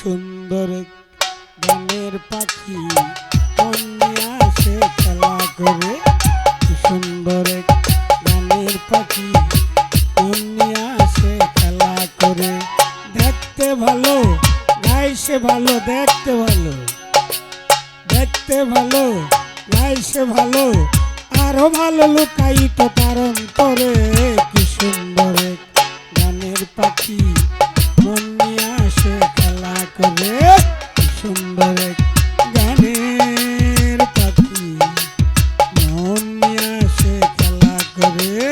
সুন্দর গানের পাখি আসে খেলা করে। সুন্দর গানের পাখি আসে খেলা করে। দেখতে ভালো গাইছে ভালো, দেখতে ভালো। দেখতে ভালো গাইছে ভালো, আরও ভালো লুকাইত তার অন্তরে। কি সুন্দর গানের পাখি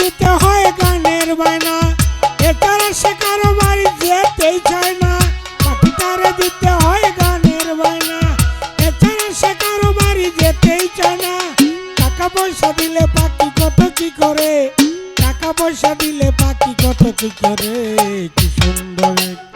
দিতে হয় গানের বায়না। এটার সে কারও বাড়ি যেতেই চায় না। তারে দিতে হয় গানের বায়না। এছাড়া সে কারও যেতেই চায় না। টাকা পয়সা দিলে পাখি কত কি করে? টাকা পয়সা দিলে পাখি কত কি করে? কি সুন্দর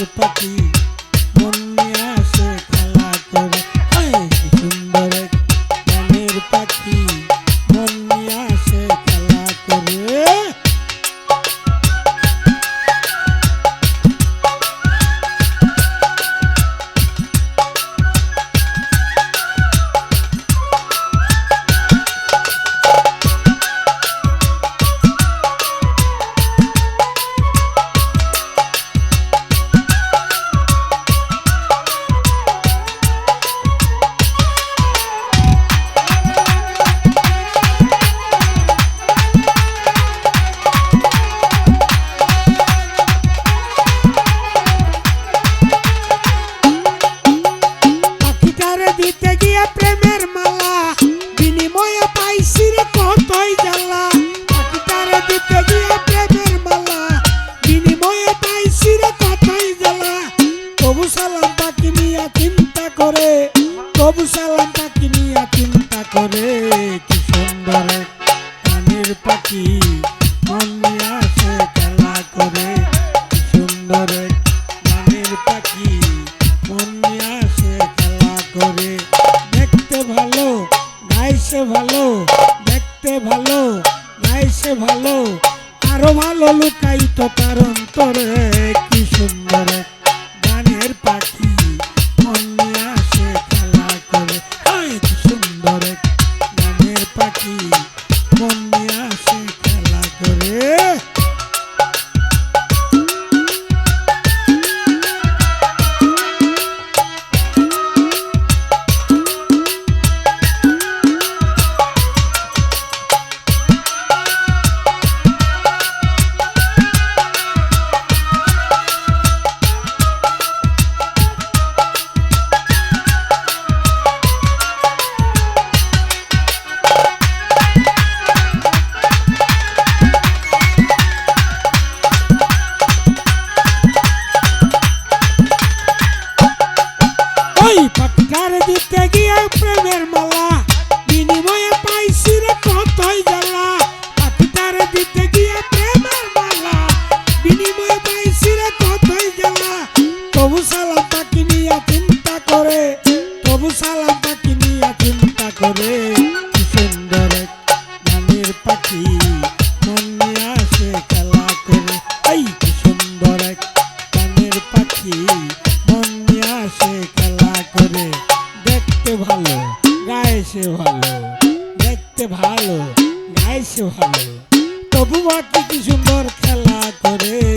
কানের দিতে গিয়ে প্রেমের মালা? বিনিময়ে পাইছি রে কতই জ্বালা। পাখিটারে দিতে গিয়ে প্রেমের মালা। বিনিময়ে পাইছি রে কতই জ্বালা। তবু সালাম পাখি নিয়া চিন্তা করে। তবু সালাম পাখি নিয়া চিন্তা করে। কি সুন্দর কানের পাখি। ভালো তো তার অন্তরে কি সুন্দর দিতে গিয়ে প্রেমের মালা। বিনিময়ে পাইছি রে কতই জ্বালা। পাতিটার দিতে গিয়ে প্রেমের মালা। বিনিময়ে পাইছি রে কতই জ্বালা। তবু সালা তবু বাকি কি সুন্দর খেলা করে।